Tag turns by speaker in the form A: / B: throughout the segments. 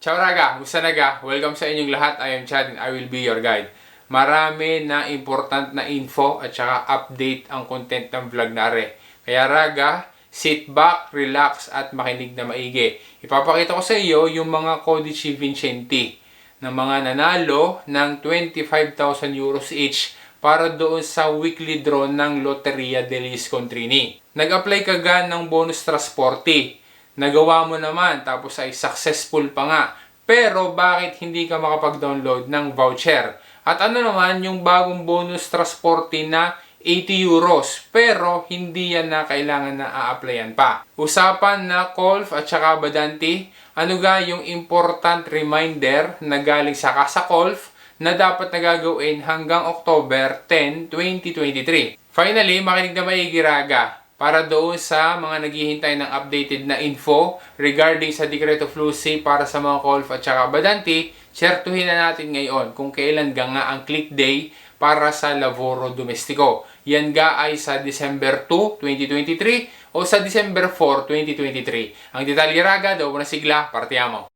A: Ciao raga, musta naga? Welcome sa inyong lahat. I am Chad and I will be your guide. Marami na important na info at saka update ang content ng vlog na are. Kaya raga, sit back, relax at makinig na maigi. Ipapakita ko sa iyo yung mga Codici Vincenti na mga nanalo ng 25,000 euros each para doon sa weekly draw ng Lotteria degli Scontrini. Nag-apply ka ng bonus trasporti nagawa mo naman tapos ay successful pa nga. Pero bakit hindi ka makapag-download ng voucher? At ano naman yung bagong bonus transporte na 80 euros pero hindi yan na kailangan na a-applyan pa. Usapan na Colf at saka Badanti, ano ga yung important reminder na galing sa Kasa Colf na dapat nagagawin hanggang October 10, 2023. Finally, makinig na maigi raga para doon sa mga naghihintay ng updated na info regarding sa Decreto Flusi para sa mga Colf at saka Badanti, syertuhin na natin ngayon kung kailan ga nga ang click day para sa Lavoro Domestico. Yan ga ay sa December 2, 2023 o sa December 4, 2023. Ang detalye raga, daw na sigla, partiamo.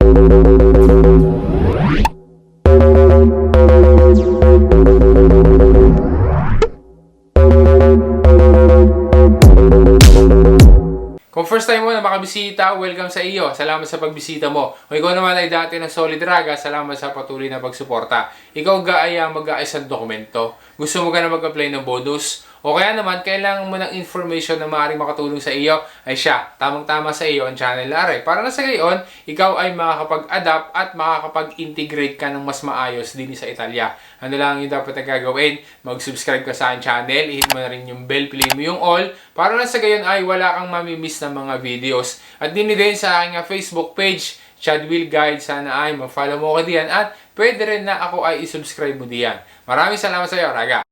A: First time mo na makabisita, welcome sa iyo. Salamat sa pagbisita mo. Kung ikaw naman ay dati ng Solid Raga, salamat sa patuloy na pagsuporta. Ikaw ga ay ah, mag-aayos ng dokumento. Gusto mo ka na mag-apply ng bonus? O kaya naman, kailangan mo ng information na maaaring makatulong sa iyo, ay siya, tamang-tama sa iyo ang channel Lare. Para na sa gayon, ikaw ay makakapag-adapt at makakapag-integrate ka ng mas maayos din sa Italia. Ano lang yung dapat na gagawin? Mag-subscribe ka sa channel, ihit mo na rin yung bell, piliin mo yung all, para na sa gayon ay wala kang mamimiss na mga videos. At din din sa aking ah, Facebook page, Chad Will Guide, sana ay ma-follow mo ko diyan at pwede rin na ako ay isubscribe mo diyan. Maraming salamat sa iyo, Raga.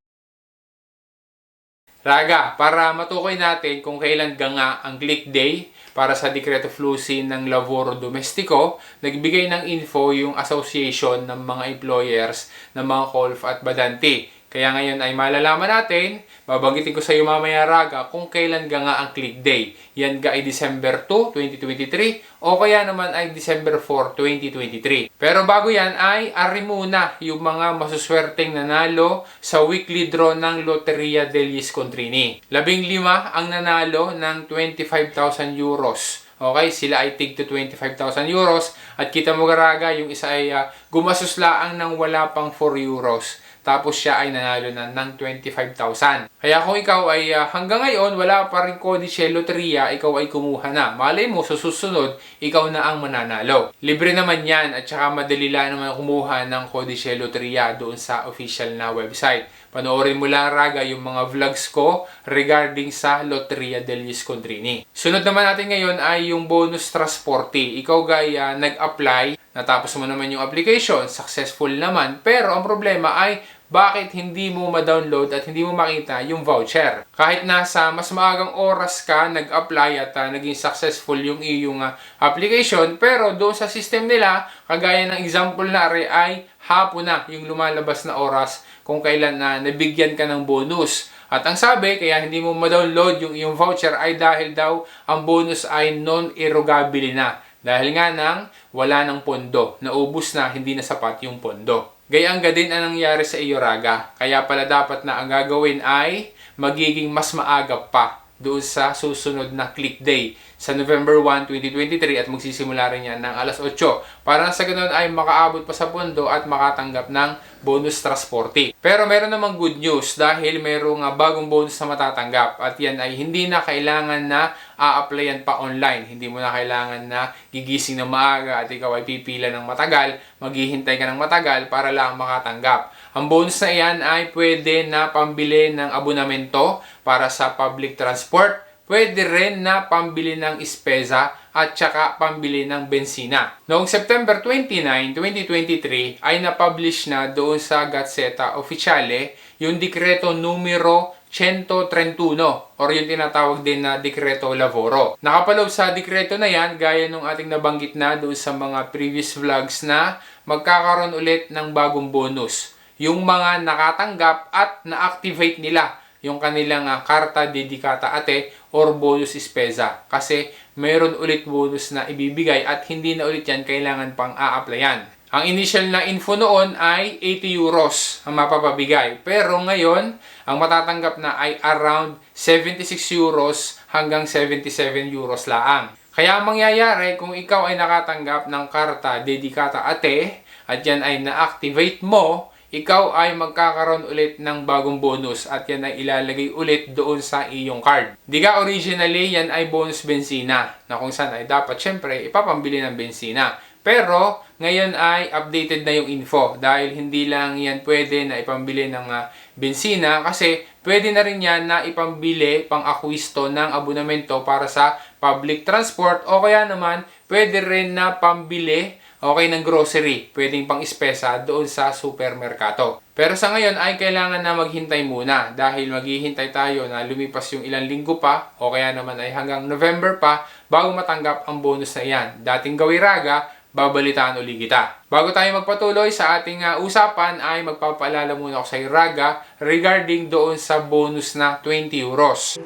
A: Raga, para matukoy natin kung kailan ga nga ang click day para sa Decreto Flusi ng Lavoro Domestico, nagbigay ng info yung Association ng mga Employers ng mga Colf at Badanti. Kaya ngayon ay malalaman natin, babanggitin ko sa iyo mamaya Raga kung kailan ga nga ang click day. Yan ga ay December 2, 2023 o kaya naman ay December 4, 2023. Pero bago yan ay ari muna yung mga masuswerteng nanalo sa weekly draw ng Lotteria degli Scontrini. Labing lima ang nanalo ng 25,000 euros. Okay, sila ay tig to 25,000 euros at kita mo garaga yung isa ay uh, gumasos laang ng wala pang 4 euros. Tapos siya ay nanalo na ng 25,000. Kaya kung ikaw ay uh, hanggang ngayon wala pa rin Codice Lotteria, ikaw ay kumuha na. Malay mo sa susunod, ikaw na ang mananalo. Libre naman yan at saka madali lang naman kumuha ng Codice Lotteria doon sa official na website. Panoorin mo lang raga yung mga vlogs ko regarding sa Lotteria degli Scontrini. Sunod naman natin ngayon ay yung bonus transporti. Ikaw gaya nag-apply, natapos mo naman yung application, successful naman, pero ang problema ay bakit hindi mo ma-download at hindi mo makita yung voucher. Kahit nasa mas maagang oras ka nag-apply at uh, naging successful yung iyong uh, application, pero doon sa system nila, kagaya ng example na ay hapon na yung lumalabas na oras kung kailan na nabigyan ka ng bonus. At ang sabi, kaya hindi mo ma-download yung iyong voucher ay dahil daw ang bonus ay non-erogable na. Dahil nga nang wala ng pondo, naubos na, hindi na sapat yung pondo. Gayang din ang nangyari sa iyo, Raga. Kaya pala dapat na ang gagawin ay magiging mas maaga pa doon sa susunod na click day sa November 1, 2023 at magsisimula rin yan ng alas 8 para sa ganun ay makaabot pa sa pondo at makatanggap ng bonus transporte. Pero meron namang good news dahil merong uh, bagong bonus na matatanggap at yan ay hindi na kailangan na a-applyan pa online. Hindi mo na kailangan na gigising ng maaga at ikaw ay pipila ng matagal, maghihintay ka ng matagal para lang makatanggap. Ang bonus na iyan ay pwede na pambili ng abonamento para sa public transport, pwede rin na pambili ng ispeza at saka pambili ng bensina. Noong September 29, 2023 ay na-publish na doon sa Gazzetta Ufficiale yung dekreto numero 131 or yung tinatawag din na Dekreto Lavoro. Nakapaloob sa dekreto na yan, gaya nung ating nabanggit na doon sa mga previous vlogs na magkakaroon ulit ng bagong bonus. Yung mga nakatanggap at na-activate nila yung kanilang uh, karta dedikata ate or bonus spesa. Kasi meron ulit bonus na ibibigay at hindi na ulit yan kailangan pang a-applyan. Ang initial na info noon ay 80 euros ang mapapabigay. Pero ngayon, ang matatanggap na ay around 76 euros hanggang 77 euros laang. Kaya ang mangyayari kung ikaw ay nakatanggap ng karta Dedicata Ate at yan ay na-activate mo, ikaw ay magkakaroon ulit ng bagong bonus at yan ay ilalagay ulit doon sa iyong card. Di ka originally, yan ay bonus bensina na kung saan ay dapat syempre ipapambili ng bensina. Pero ngayon ay updated na yung info dahil hindi lang yan pwede na ipambili ng ah, bensina kasi pwede na rin yan na ipambili pang akwisto ng abonamento para sa public transport o kaya naman pwede rin na pambili okay ng grocery, pwedeng pang ispesa doon sa supermerkado. Pero sa ngayon ay kailangan na maghintay muna dahil maghihintay tayo na lumipas yung ilang linggo pa o kaya naman ay hanggang November pa bago matanggap ang bonus na yan. Dating gawiraga, babalitaan uli kita. Bago tayo magpatuloy sa ating uh, usapan ay magpapaalala muna ako sa Raga regarding doon sa bonus na 20 euros.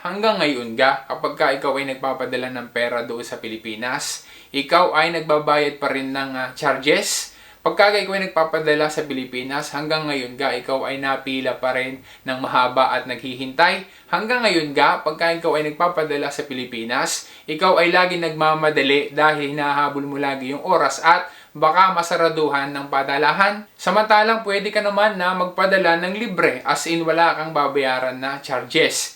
A: Hanggang ngayon ga, kapag ka ikaw ay nagpapadala ng pera doon sa Pilipinas, ikaw ay nagbabayad pa rin ng ah, charges. Pagka ikaw ay nagpapadala sa Pilipinas, hanggang ngayon ga, ikaw ay napila pa rin ng mahaba at naghihintay. Hanggang ngayon ga, pagka ikaw ay nagpapadala sa Pilipinas, ikaw ay lagi nagmamadali dahil hinahabol mo lagi yung oras at baka masaraduhan ng padalahan. Samantalang pwede ka naman na magpadala ng libre as in wala kang babayaran na charges.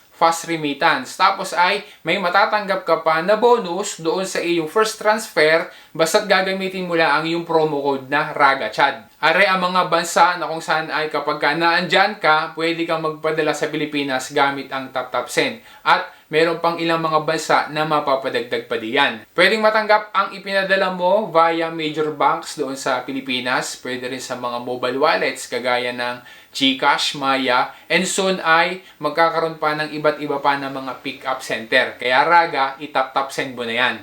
A: fast remittance. Tapos ay may matatanggap ka pa na bonus doon sa iyong first transfer basta't gagamitin mo lang ang iyong promo code na RAGACHAD. Are ang mga bansa na kung saan ay kapag ka naandyan ka, pwede kang magpadala sa Pilipinas gamit ang TapTap Send. At meron pang ilang mga bansa na mapapadagdag pa diyan. Pwedeng matanggap ang ipinadala mo via major banks doon sa Pilipinas. Pwede rin sa mga mobile wallets kagaya ng GCash, Maya, and soon ay magkakaroon pa ng iba't iba pa na mga pick-up center. Kaya raga, itap-tap send mo na yan.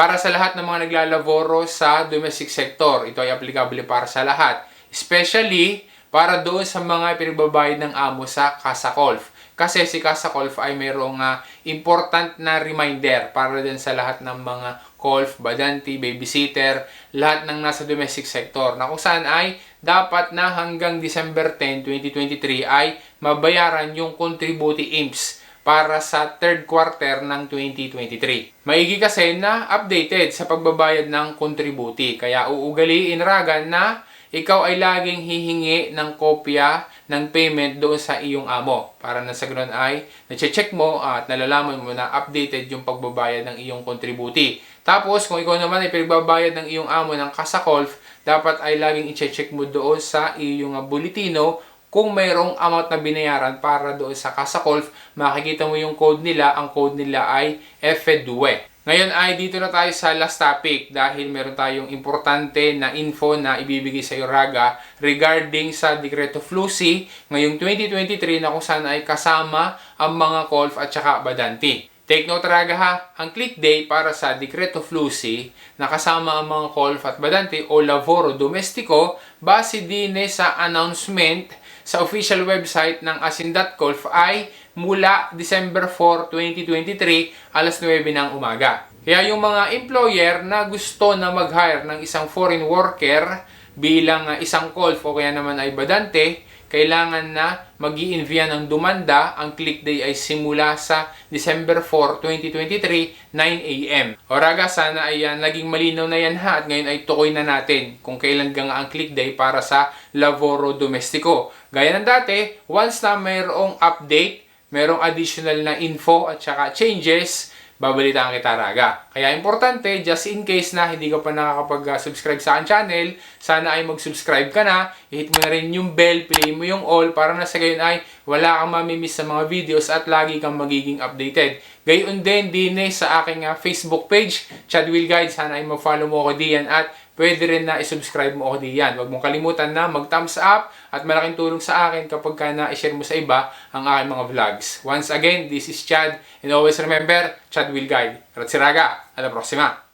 A: Para sa lahat ng mga naglalaboro sa domestic sector, ito ay aplikable para sa lahat. Especially para doon sa mga pinagbabayad ng amo sa Casa Golf. Kasi si Casa Golf ay mayroong uh, important na reminder para din sa lahat ng mga golf, badanti, babysitter, lahat ng nasa domestic sector na kung saan ay dapat na hanggang December 10, 2023 ay mabayaran yung contributing imps para sa third quarter ng 2023. Maigi kasi na updated sa pagbabayad ng contributi. Kaya uugaliin raga na ikaw ay laging hihingi ng kopya ng payment doon sa iyong amo. Para na sa ganun ay nache-check mo at nalalaman mo na updated yung pagbabayad ng iyong contributi. Tapos kung ikaw naman ay pinagbabayad ng iyong amo ng Kasakolf, dapat ay laging i-check mo doon sa iyong bulletino kung mayroong amount na binayaran para doon sa Kasakolf, makikita mo yung code nila. Ang code nila ay FEDUE. Ngayon ay dito na tayo sa last topic dahil meron tayong importante na info na ibibigay sa iyo Raga regarding sa Decreto Flusi ngayong 2023 na kung saan ay kasama ang mga Colf at saka Badanti. Take note Raga ha, ang click day para sa Decreto Flusi na kasama ang mga Colf at Badanti o Lavoro Domestico base din sa announcement sa official website ng asin.colf ay mula December 4, 2023, alas 9 ng umaga. Kaya yung mga employer na gusto na mag-hire ng isang foreign worker bilang uh, isang colf o kaya naman ay badante, kailangan na mag envia ng dumanda. Ang click day ay simula sa December 4, 2023, 9 a.m. O raga, sana ay uh, naging malinaw na yan ha at ngayon ay tukoy na natin kung kailan nga ang click day para sa Lavoro Domestico. Gaya ng dati, once na mayroong update, merong additional na info at saka changes, babalitaan kita raga. Kaya importante, just in case na hindi ka pa nakakapag-subscribe sa akin channel, sana ay mag-subscribe ka na, i-hit mo na rin yung bell, piliin mo yung all para na sa gayon ay wala kang mamimiss sa mga videos at lagi kang magiging updated. Gayon din, din eh, sa aking ah, Facebook page, Chad Will Guide, sana ay mag-follow mo ako diyan at pwede rin na i-subscribe mo ako diyan. Huwag mong kalimutan na mag-thumbs up at malaking tulong sa akin kapag ka na-share mo sa iba ang aking mga vlogs. Once again, this is Chad and always remember, Chad will guide. Ratsiraga, a la próxima!